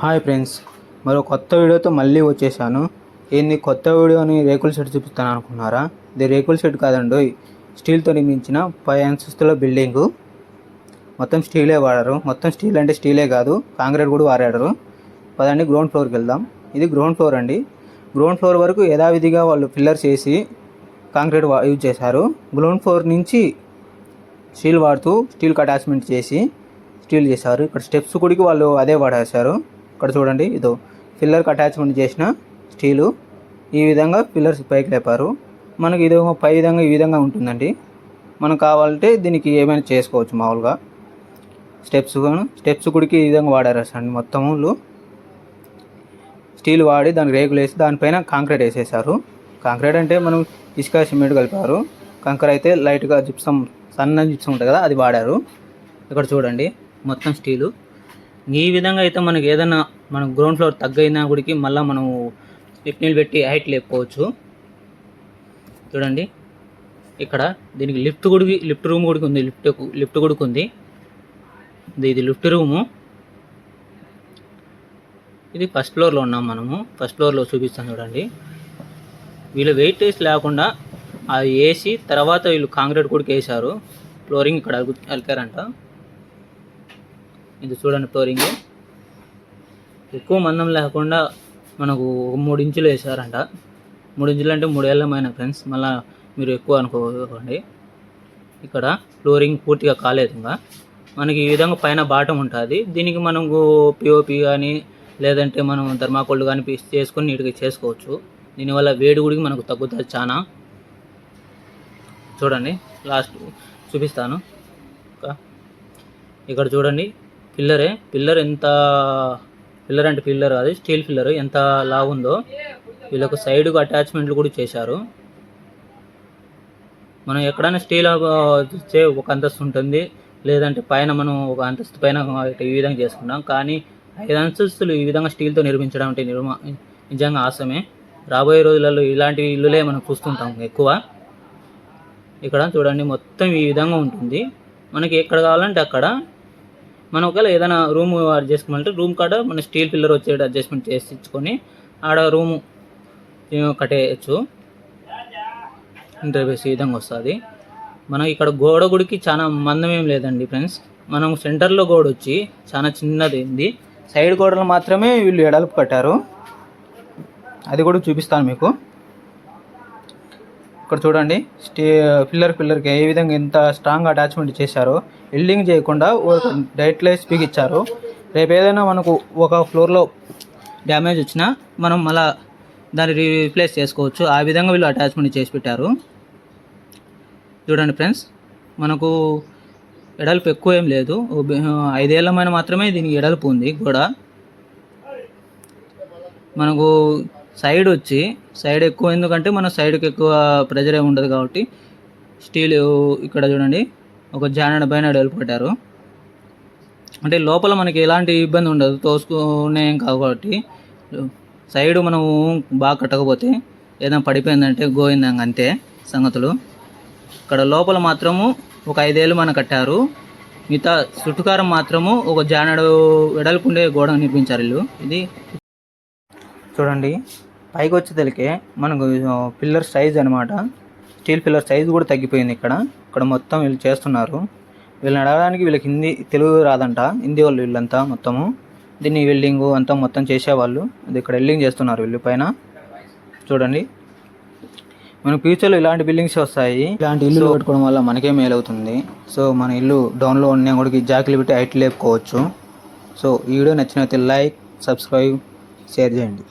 Hi friends మరో కొత్త వీడియోతో మళ్ళీ వచ్చేసాను. ఏంది కొత్త వీడియోని రేకుల షెడ్ చూపిస్తాను అనుకున్నారా? ఇది రేకుల షెడ్ కాదండి స్టీల్తో నిర్మించిన పై అంతస్తుల బిల్డింగు. మొత్తం స్టీలే వాడారు. మొత్తం స్టీల్ అంటే స్టీలే కాదు కాంక్రీట్ కూడా వాడారు. పదండి గ్రౌండ్ ఫ్లోర్కి వెళ్దాం. ఇది గ్రౌండ్ ఫ్లోర్ అండి. గ్రౌండ్ ఫ్లోర్ వరకు యథావిధిగా వాళ్ళు పిల్లర్స్ వేసి కాంక్రీట్ వా- యూజ్ చేశారు. గ్రౌండ్ ఫ్లోర్ నుంచి స్టీల్ వాడుతూ స్టీల్కి అటాచ్మెంట్ చేసి స్టీల్ చేశారు. ఇక్కడ స్టెప్స్ గుడికి వాళ్ళు అదే వాడేశారు. ఇక్కడ చూడండి ఇదో పిల్లర్కి అటాచ్మెంట్ చేసిన స్టీలు. ఈ విధంగా పిల్లర్స్ పైకి లేపారు. మనకి ఇది పై విధంగా ఈ విధంగా ఉంటుందండి. మనకు కావాలంటే దీనికి ఏమైనా చేసుకోవచ్చు మామూలుగా. స్టెప్స్ స్టెప్స్ కుడికి ఈ విధంగా వాడారు అండి మొత్తం స్టీల్ వాడి దానికి రేకులు వేసి దానిపైన కాంక్రీట్ వేసేసారు. కాంక్రీట్ అంటే మనం ఇసుక సిమెంట్ కలిపారు. కంకర అయితే లైట్గా జిప్సం సన్న జిప్సం ఉంటుంది కదా అది వాడారు. ఇక్కడ చూడండి మొత్తం స్టీలు. ఈ విధంగా అయితే మనకి ఏదైనా మనం గ్రౌండ్ ఫ్లోర్ తగ్గైనా గుడికి మళ్ళీ మనం స్టెప్నీలు పెట్టి హైట్ లేపుకోవచ్చు. చూడండి. ఇక్కడ దీనికి లిఫ్ట్ గుడికి లిఫ్ట్ రూమ్ కూడా ఉంది. లిఫ్ట్ లిఫ్ట్ కూడా ఉంది. ఇది లిఫ్ట్ రూము. ఇది ఫస్ట్ ఫ్లోర్లో ఉన్నాం మనము. ఫస్ట్ ఫ్లోర్లో చూపిస్తాం చూడండి. వీళ్ళు వెయిట్ వేసి లేకుండా అది వేసి తర్వాత వీళ్ళు కాంక్రీట్ కూడా వేసారు ఫ్లోరింగ్ ఇక్కడ వెళ్తారంట అలికారంట. ఇది చూడండి ఫ్లోరింగ్. ఎక్కువ మందం లేకుండా మనకు ఒక మూడు ఇంచులు వేసారంట మూడు ఇంచులు అంటే మూడేళ్ళమైన ఫ్రెండ్స్ మళ్ళీ మీరు ఎక్కువ అనుకోకండి. ఇక్కడ ఫ్లోరింగ్ పూర్తిగా కాలేదు ఇంకా. మనకి ఈ విధంగా పైన బాటం ఉంటుంది. దీనికి మనకు పిఓపి కానీ లేదంటే మనం ధర్మాకోళ్ళు కానీ పీస్ చేసుకొని నీట్గా చేసుకోవచ్చు. దీనివల్ల వేడి గుడికి మనకు తగ్గుతుంది చాలా చూడండి లాస్ట్ చూపిస్తాను. ఇక్కడ చూడండి. పిల్లరే పిల్లర్ ఎంత పిల్లర్ అంటే పిల్లర్ కాదు స్టీల్ పిల్లర్ ఎంత లావు ఉందో వీళ్ళకు సైడ్కు అటాచ్మెంట్లు కూడా చేశారు. మనం ఎక్కడైనా స్టీల్ చే ఒక అంతస్తు ఉంటుంది లేదంటే పైన మనం ఒక అంతస్తు పైన ఈ విధంగా చేసుకుంటాం. కానీ ఐదు అంతస్తులు ఈ విధంగా స్టీల్తో నిర్మించడం అంటే నిర్మా నిజంగా ఆశమే. రాబోయే రోజులలో ఇలాంటి ఇల్లులే మనం చూస్తుంటాం ఎక్కువ. ఇక్కడ చూడండి మొత్తం ఈ విధంగా ఉంటుంది. మనకి ఎక్కడ కావాలంటే అక్కడ మనం ఒకవేళ ఏదైనా రూమ్ చేసుకోమంటే రూమ్ కాడ మన స్టీల్ పిల్లర్ వచ్చేట అడ్జస్ట్మెంట్ చేసి ఇచ్చుకొని ఆడ రూము కట్టేయచ్చు. ఇంటర్వ్యూస్ ఈ విధంగా వస్తుంది. మనం ఇక్కడ గోడ గుడికి చాలా మందం ఏం లేదండి ఫ్రెండ్స్ మనం సెంటర్లో గోడ వచ్చి చాలా చిన్నది ఉంది. సైడ్ గోడలు మాత్రమే వీళ్ళు ఎడల్పు కట్టారు. అది కూడా చూపిస్తాను మీకు. ఇక్కడ చూడండి స్టే పిల్లర్ పిల్లర్కి ఏ విధంగా ఎంత స్ట్రాంగ్ అటాచ్మెంట్ చేశారో. ఎల్డింగ్ చేయకుండా ఒక లైట్ స్పీక్ ఇచ్చారు. రేపు ఏదైనా మనకు ఒక ఫ్లోర్లో డ్యామేజ్ వచ్చినా మనం మళ్ళా దాన్ని రీప్లేస్ చేసుకోవచ్చు. ఆ విధంగా వీళ్ళు అటాచ్మెంట్ చేసి పెట్టారు. చూడండి ఫ్రెండ్స్ మనకు ఎడల్పు ఎక్కువ ఏం లేదు. ఓ ఐదేళ్ళమైన మాత్రమే దీనికి ఎడల్పు ఉంది గోడ. మనకు సైడ్ వచ్చి సైడ్ ఎక్కువ ఎందుకంటే మన సైడ్కి ఎక్కువ ప్రెజర్ ఏమి ఉండదు కాబట్టి స్టీల్ ఇక్కడ చూడండి. ఒక జానెడ్ పైన ఎడల్పు పెట్టారు అంటే లోపల మనకి ఎలాంటి ఇబ్బంది ఉండదు తోసుకునే కాబట్టి. సైడ్ మనం బాగా కట్టకపోతే ఏదైనా పడిపోయిందంటే గోయిందంగా అంతే సంగతులు. ఇక్కడ లోపల మాత్రము ఒక ఐదేళ్ళు మన కట్టారు. మిగతా చుట్టుకారం మాత్రము ఒక జానడు వెడల్పుండే గోడ నిర్మించారు వీళ్ళు. ఇది చూడండి. పైకి వచ్చేదలికే మనకు పిల్లర్ సైజ్ అనమాట స్టీల్ పిల్లర్ సైజ్ కూడా తగ్గిపోయింది ఇక్కడ. ఇక్కడ మొత్తం వీళ్ళు చేస్తున్నారు. వీళ్ళని అడగడానికి వీళ్ళకి హిందీ తెలుగు రాదంట. హిందీ వాళ్ళు వీళ్ళంతా మొత్తము. దీన్ని వెల్డింగ్ అంతా మొత్తం చేసేవాళ్ళు. ఇది ఇక్కడ వెల్డింగ్ చేస్తున్నారు వీళ్ళు పైన. చూడండి. మన ఫ్యూచర్లో ఇలాంటి బిల్డింగ్స్ వస్తాయి. ఇలాంటి ఇల్లు కట్టుకోవడం వల్ల మనకే మేలు అవుతుంది? సో మన ఇల్లు డౌన్లో ఉన్న కూడా జాకిలు పెట్టి హైట్ లేపుకోవచ్చు. సో ఈ వీడియో నచ్చినట్లయితే లైక్ సబ్స్క్రైబ్ షేర్ చేయండి.